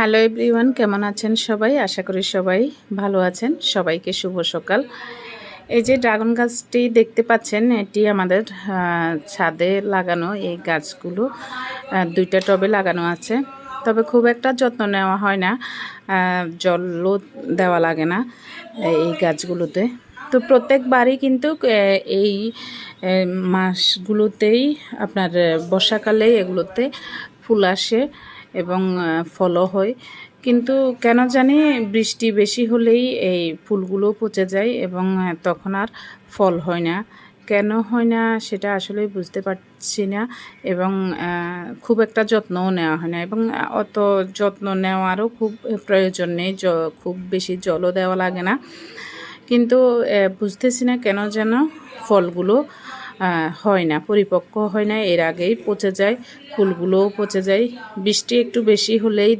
Hello everyone, কেমন আছেন সবাই? আশা করি সবাই ভালো আছেন। সবাইকে শুভ সকাল। এই যে ড্রাগন গাছটি দেখতে পাচ্ছেন, এটি আমাদের ছাদে লাগানো এই গাছগুলো। দুইটা টবে লাগানো আছে। তবে খুব একটা যত্ন নেওয়া হয় না। জলও দেওয়া লাগে না এই গাছগুলোতে। তো প্রত্যেকবারই কিন্তু এই মাসগুলোতেই, আপনার, বর্ষাকালে এগুলোতে ফুল আসে এবং ফলও হয়। কিন্তু কেন জানি বৃষ্টি বেশি হলেই এই ফুলগুলো পচে যায় এবং তখন আর ফল হয় না। কেন হয় না সেটা আসলে বুঝতে পারছি না এবং খুব একটা যত্নও নেওয়া হয় না এবং অত যত্ন নেওয়ারও খুব প্রয়োজন নেই খুব বেশি জলও দেওয়া লাগে না। কিন্তু বুঝতেছি না কেন যেন ফলগুলো হয় না, পরিপক্ক হয় না। এর আগেই পচে যায়, ফুলগুলোও পচে যায়। বৃষ্টি একটু বেশি হলেই